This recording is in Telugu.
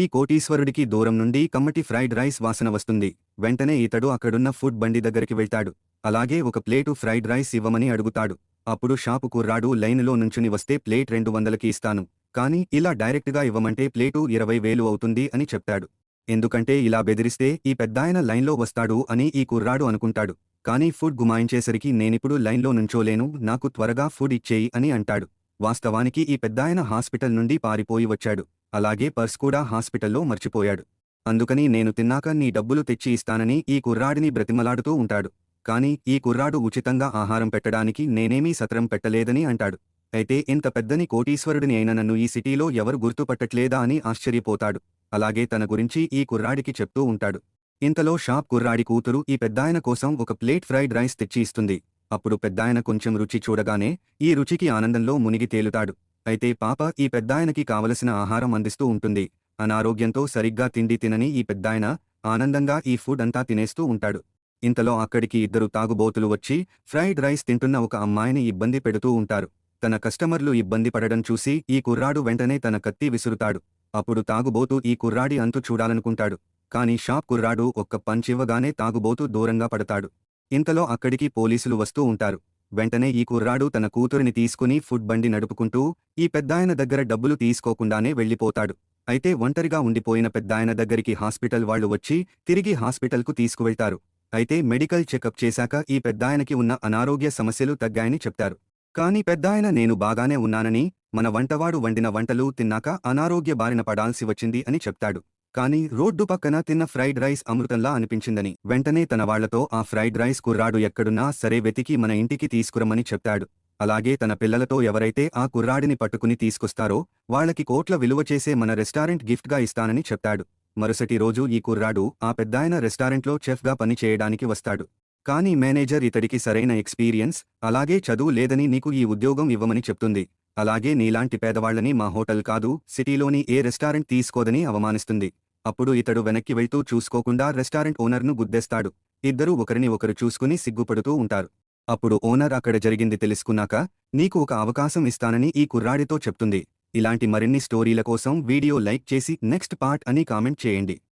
ఈ కోటీశ్వరుడికి దూరం నుండి కమ్మటి ఫ్రైడ్ రైస్ వాసన వస్తుంది. వెంటనే ఇతడు అక్కడున్న ఫుడ్ బండి దగ్గరికి వెళ్తాడు. అలాగే ఒక ప్లేటు ఫ్రైడ్ రైస్ ఇవ్వమని అడుగుతాడు. అప్పుడు షాపు కుర్రాడు లైనులో నుంచుని వస్తే ప్లేట్ రెండు వందలకి ఇస్తాను. కానీ ఇలా డైరెక్ట్గా ఇవ్వమంటే ప్లేటు ఇరవై వేలు అవుతుంది అని చెప్తాడు. ఎందుకంటే ఇలా బెదిరిస్తే ఈ పెద్దాయన లైన్లో వస్తాడు అని ఈ కుర్రాడు అనుకుంటాడు. కానీ ఫుడ్ గుమాయించేసరికి నేనిప్పుడు లైన్లో నుంచోలేను నాకు త్వరగా ఫుడ్ ఇచ్చేయి అని అంటాడు. వాస్తవానికి ఈ పెద్దాయన హాస్పిటల్ నుండి పారిపోయి వచ్చాడు. అలాగే పర్స్ కూడా హాస్పిటల్లో మర్చిపోయాడు. అందుకని నేను తిన్నాక నీ డబ్బులు తెచ్చి ఇస్తానని ఈ కుర్రాడిని బ్రతిమలాడుతూ ఉంటాడు. కాని ఈ కుర్రాడు ఉచితంగా ఆహారం పెట్టడానికి నేనేమీ సత్రం పెట్టలేదని అంటాడు. అయితే ఇంత పెద్దని కోటీశ్వరుడిని అయిన నన్ను ఈ సిటీలో ఎవరు గుర్తుపట్టట్లేదా అని ఆశ్చర్యపోతాడు. అలాగే తన గురించి ఈ కుర్రాడికి చెప్తూ ఉంటాడు. ఇంతలో షాప్ కుర్రాడి కూతురు ఈ పెద్దాయన కోసం ఒక ప్లేట్ ఫ్రైడ్ రైస్ తెచ్చి ఇస్తుంది. అప్పుడు పెద్దాయన కొంచెం రుచి చూడగానే ఈ రుచికి ఆనందంలో మునిగి తేలుతాడు. అయితే పాప ఈ పెద్దాయనకి కావలసిన ఆహారం అందిస్తూ ఉంటుంది. అనారోగ్యంతో సరిగ్గా తిండి తినని ఈ పెద్దాయన ఆనందంగా ఈ ఫుడ్ అంతా తినేస్తూ ఉంటాడు. ఇంతలో అక్కడికి ఇద్దరు తాగుబోతులు వచ్చి ఫ్రైడ్ రైస్ తింటున్న ఒక అమ్మాయిని ఇబ్బంది పెడుతూ ఉంటారు. తన కస్టమర్లు ఇబ్బంది పడడం చూసి ఈ కుర్రాడు వెంటనే తన కత్తి విసురుతాడు. అప్పుడు తాగుబోతు ఈ కుర్రాడి అంతు చూడాలనుకుంటాడు. కాని షాప్ కుర్రాడు ఒక్క పంచివ్వగానే తాగుబోతు దూరంగా పడతాడు. ఇంతలో అక్కడికి పోలీసులు వస్తూ ఉంటారు. వెంటనే ఈ కుర్రాడు తన కూతురిని తీసుకుని ఫుడ్ బండి నడుపుకుంటూ ఈ పెద్దాయన దగ్గర డబ్బులు తీసుకోకుండానే వెళ్ళిపోతాడు. అయితే ఒంటరిగా ఉండిపోయిన పెద్దాయన దగ్గరికి హాస్పిటల్ వాళ్ళు వచ్చి తిరిగి హాస్పిటల్కు తీసుకువెళ్తారు. అయితే మెడికల్ చెకప్ చేశాక ఈ పెద్దాయనకి ఉన్న అనారోగ్య సమస్యలు తగ్గాయని చెప్తారు. కాని పెద్దాయన నేను బాగానే ఉన్నానని మన వంటవాడు వండిన వంటలు తిన్నాక అనారోగ్య బారిన పడాల్సి వచ్చింది అని చెప్తాడు. కాని రోడ్డు పక్కన తిన్న ఫ్రైడ్ రైస్ అమృతంలా అనిపించిందని. వెంటనే తన వాళ్ళతో ఆ ఫ్రైడ్ రైస్ కుర్రాడు ఎక్కడున్నా సరే వెతికి మన ఇంటికి తీసుకురమ్మని చెప్తాడు. అలాగే తన పిల్లలతో ఎవరైతే ఆ కుర్రాడిని పట్టుకుని తీసుకొస్తారో వాళ్ళకి కోట్ల విలువ చేసే మన రెస్టారెంట్ గిఫ్ట్గా ఇస్తానని చెప్తాడు. మరుసటి రోజు ఈ కుర్రాడు ఆ పెద్దాయన రెస్టారెంట్లో చెఫ్గా పనిచేయడానికి వస్తాడు. కానీ మేనేజర్ ఇతడికి సరైన ఎక్స్పీరియన్స్ అలాగే చదువు లేదని నీకు ఈ ఉద్యోగం ఇవ్వమని చెప్తుంది. అలాగే నీలాంటి పేదవాళ్ళని మా హోటల్ కాదు సిటీలోని ఏ రెస్టారెంట్ తీసుకోదని అవమానిస్తుంది. అప్పుడు ఇతడు వెనక్కి వెళ్తూ చూసుకోకుండా రెస్టారెంట్ ఓనర్ను గుద్దేస్తాడు. ఇద్దరూ ఒకరిని ఒకరు చూసుకుని సిగ్గుపడుతూ ఉంటారు. అప్పుడు ఓనర్ అక్కడ జరిగింది తెలుసుకున్నాక నీకు ఒక అవకాశం ఇస్తానని ఈ కుర్రాడితో చెప్తుంది. ఇలాంటి మరిన్ని స్టోరీల కోసం వీడియో లైక్ చేసి నెక్స్ట్ పార్ట్ అని కామెంట్ చేయండి.